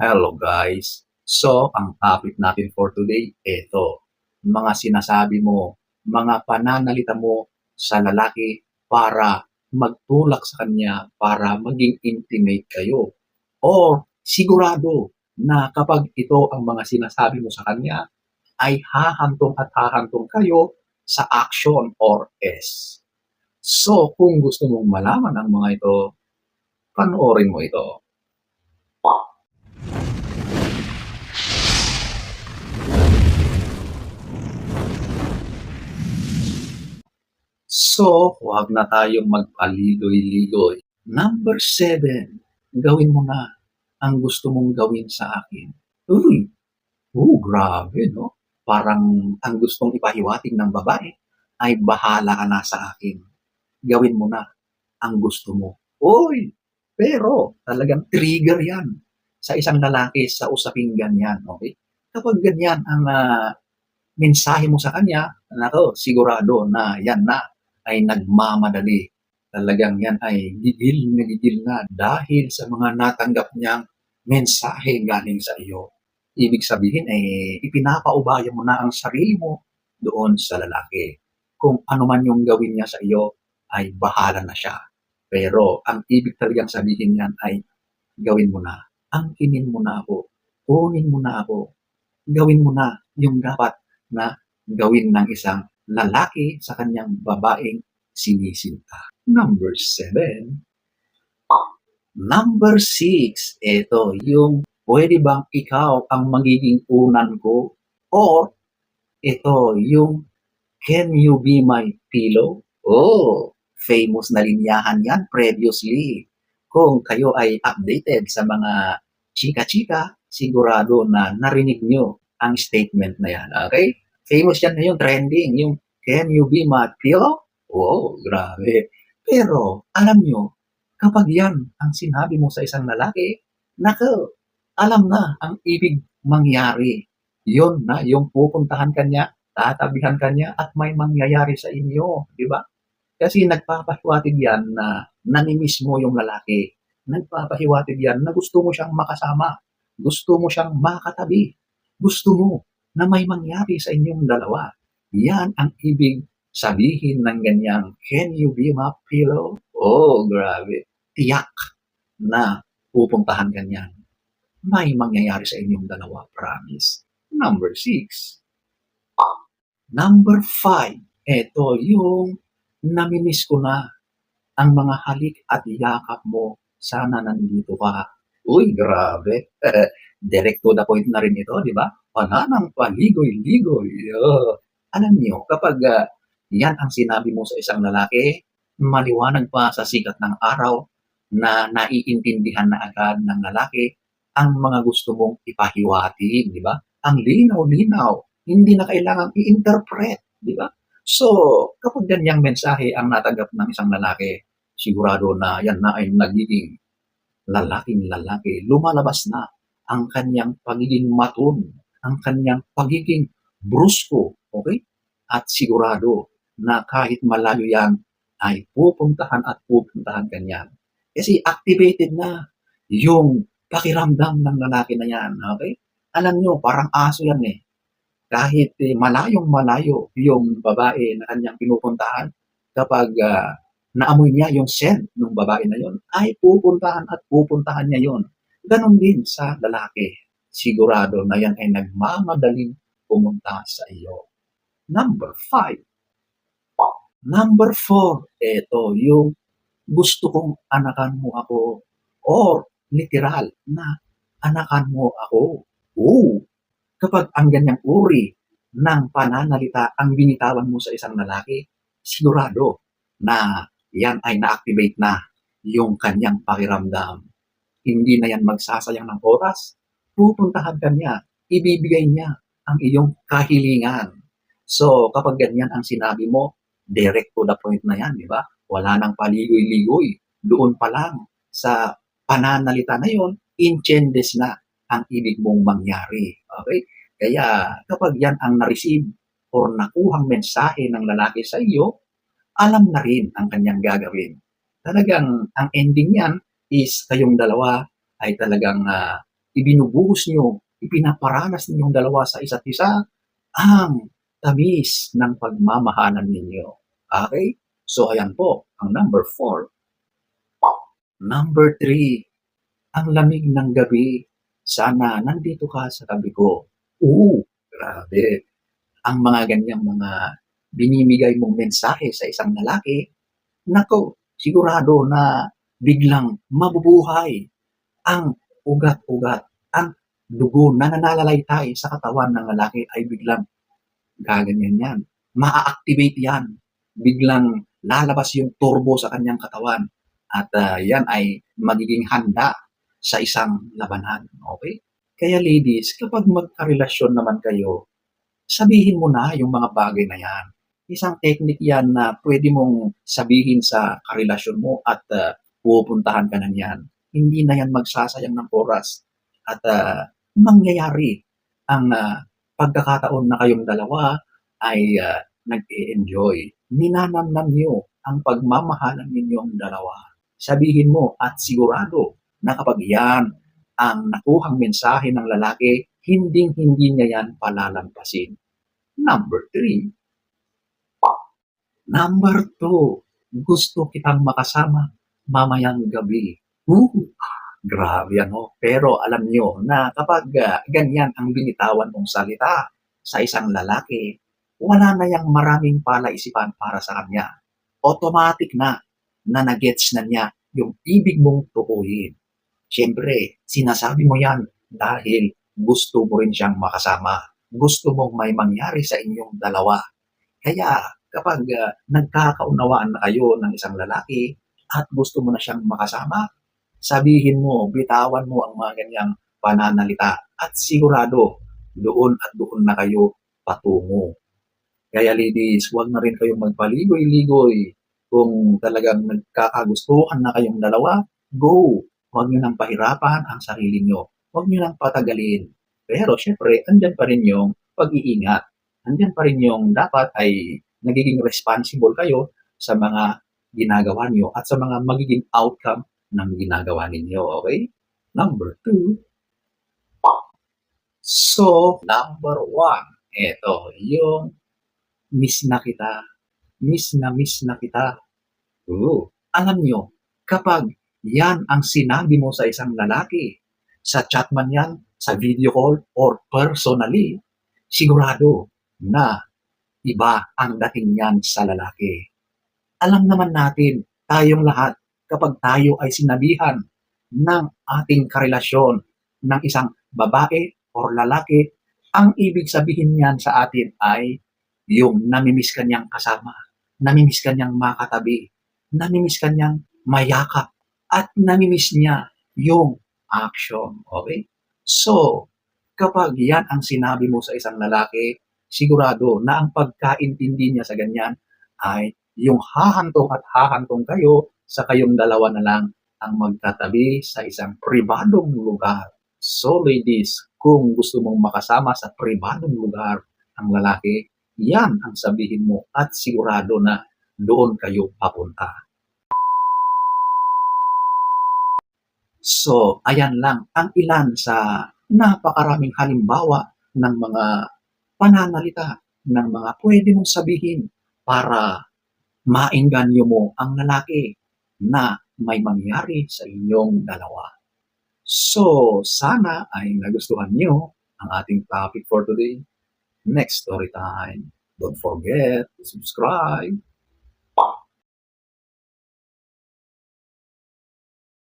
Hello guys! So, ang topic natin for today, ito. Mga sinasabi mo, mga pananalita mo sa lalaki para magtulak sa kanya, para maging intimate kayo. Or sigurado na kapag ito ang mga sinasabi mo sa kanya, ay hahantong at hahantong kayo sa action or S. So, kung gusto mong malaman ang mga ito, panoorin mo ito. So, huwag na tayong magpaligoy-ligoy. Number seven, gawin mo na ang gusto mong gawin sa akin. Uy, oh, grabe, no? Parang ang gustong ipahiwatig ng babae ay bahala ka na sa akin. Gawin mo na ang gusto mo. Uy, pero talagang trigger yan sa isang lalaki sa usaping ganyan, okay? Kapag ganyan ang ah, mensahe mo sa kanya, nako, sigurado na yan na ay nagmamadali. Talagang yan ay gigil na gigil na dahil sa mga natanggap niyang mensahe galing sa iyo. Ibig sabihin ay ipinapaubaya mo na ang sarili mo doon sa lalaki. Kung ano man yung gawin niya sa iyo, ay bahala na siya. Pero ang ibig talagang sabihin niyan ay gawin mo na. Angkinin mo na ako. Kunin mo na ako. Gawin mo na yung dapat na gawin ng isang lalaki sa kanyang babaeng sinisinta. Number seven. Number six, ito, yung pwede bang ikaw ang magiging unan ko? Or, ito, yung can you be my pillow? Oh, famous na linyahan yan previously. Kung kayo ay updated sa mga chika-chika, sigurado na narinig nyo ang statement na yan. Okay? Famous yan ngayon, trending. Yung can you be my pillow? Oh, grabe. Pero, alam nyo, kapag yan ang sinabi mo sa isang lalaki, nako, alam na ang ibig mangyari. Yun na, yung pupuntahan kanya, tatabihan kanya, at may mangyayari sa inyo. Di ba? Kasi nagpapahiwatig yan na nanimiss mo yung lalaki. Nagpapahiwatig yan na gusto mo siyang makasama. Gusto mo siyang makatabi. Gusto mo na may mangyari sa inyong dalawa. Yan ang ibig sabihin ng ganyang, can you be my pillow? Oh, grabe. Tiyak na pupuntahan ganyan. May mangyayari sa inyong dalawa, promise. Number six. Number five. Ito yung namimiss ko na ang mga halik at yakap mo. Sana nandito ka. Uy, grabe. Direct to point na rin ito, di ba? Pananang paligoy-ligoy. Oh. Alam niyo, kapag ah, yan ang sinabi mo sa isang lalaki, maliwanag pa sa sikat ng araw na naiintindihan na agad ng lalaki ang mga gusto mong ipahiwatig, di ba? Ang linaw-linaw, hindi na kailangang i-interpret, di ba? So, kapag ganyang mensahe ang natanggap ng isang lalaki, sigurado na yan na ay nagiging lalaking lalaki. Lumalabas na ang kanyang pagiging matun, ang kanyang pagiging brusko, okay? At sigurado na kahit malayo yan, ay pupuntahan at pupuntahan kanyan. Kasi activated na yung pakiramdam ng lalaki na yan, okay? Alam nyo, parang aso yan eh. Kahit eh, malayong malayo yung babae na kanyang pinupuntahan, kapag ah, naamoy niya yung scent ng babae na yon, ay pupuntahan at pupuntahan niya yon. Ganon din sa lalaki. Sigurado na yan ay nagmamadaling pumunta sa iyo. Number five. Number four. Ito, yung gusto kong anakan mo ako or literal na anakan mo ako. Oo. Kapag ang ganyang uri ng pananalita ang binitawan mo sa isang lalaki, sigurado na yan ay na-activate na yung kanyang pakiramdam. Hindi na yan magsasayang ng oras. Pupuntahan ka niya. Ibibigay niya ang iyong kahilingan. So, kapag ganyan ang sinabi mo, direct to the point na yan, di ba? Wala nang paligoy-ligoy. Doon pa lang sa pananalita na yon, inchendes na ang ibig mong mangyari. Okay? Kaya kapag yan ang na-receive or nakuhang mensahe ng lalaki sa iyo, alam na rin ang kanyang gagawin. Talagang ang ending niyan is kayong dalawa ay talagang ah, ibinubuhos nyo, ipinaparanas ninyong dalawa sa isa't isa ang tamis ng pagmamahalan ninyo. Okay? So, ayan po, ang number four. Number three, ang lamig ng gabi. Sana nandito ka sa tabi ko. Oo, grabe. Ang mga ganyang mga binimigay mong mensahe sa isang lalaki, nako, sigurado na biglang mabubuhay ang ugat-ugat, ang dugo na nananalaytay sa katawan ng lalaki ay biglang gaganyan yan. Ma-activate yan. Biglang lalabas yung turbo sa kanyang katawan. At ah, yan ay magiging handa sa isang labanan. Okay? Kaya ladies, kapag magkarelasyon naman kayo, sabihin mo na yung mga bagay na yan. Isang technique yan na pwede mong sabihin sa karelasyon mo at ah, pupuntahan ka na yan. Hindi na yan magsasayang ng oras. At ah, mangyayari ang ah, pagkakataon na kayong dalawa ay ah, nag-e-enjoy. Ninanamnam niyo ang pagmamahalan ninyong dalawa. Sabihin mo at sigurado na kapag yan ang nakuhang mensahe ng lalaki, hinding-hindi niya yan palalampasin. Number three. Number two, gusto kitang makasama mamayang gabi. Ooh, grabe ano. Pero alam niyo na kapag ah, ganyan ang binitawan mong salita sa isang lalaki, wala na yang maraming palaisipan para sa kanya. Automatic na na nagets na niya yung ibig mong tukuyin. Siyempre, sinasabi mo yan dahil gusto mo rin siyang makasama. Gusto mong may mangyari sa inyong dalawa. Kaya kapag ah, nagkakaunawaan na kayo ng isang lalaki at gusto mo na siyang makasama, sabihin mo, bitawan mo ang mga ganyang pananalita at sigurado doon at doon na kayo patungo. Kaya ladies, huwag na rin kayong magpaligoy-ligoy. Kung talagang nagkakagustuhan na kayong dalawa, go! Huwag nyo nang pahirapan ang sarili nyo. Huwag nyo nang patagalin. Pero syempre, andyan pa rin yung pag-iingat. Andyan pa rin yung dapat ay nagiging responsible kayo sa mga ginagawa nyo at sa mga magiging outcome ng ginagawa ninyo. Okay? Number two. So, number one. Ito, yung miss na kita. Miss na miss na kita. Ooh. Alam nyo, kapag yan ang sinabi mo sa isang lalaki, sa chat man yan, sa video call, or personally, sigurado na iba ang dating yan sa lalaki. Alam naman natin, tayong lahat, kapag tayo ay sinabihan ng ating karelasyon ng isang babae or lalaki, ang ibig sabihin niyan sa atin ay yung namimiss ka niyang kasama, namimiss ka niyang makatabi, namimiss ka niyang mayakap, at namimiss niya yung action. Okay? So, kapag yan ang sinabi mo sa isang lalaki, sigurado na ang pagkaintindi niya sa ganyan ay yung hahantong at hahantong kayo sa kayong dalawa na lang ang magtatabi sa isang pribadong lugar. So ladies, kung gusto mong makasama sa pribadong lugar ang lalaki, yan ang sabihin mo at sigurado na doon kayo papunta. So, ayan lang ang ilan sa napakaraming halimbawa ng mga pananalita ng mga pwede mong sabihin para maengganyo mo ang lalaki na may mangyari sa inyong dalawa. So, sana ay nagustuhan niyo ang ating topic for today. Next story time. Don't forget to subscribe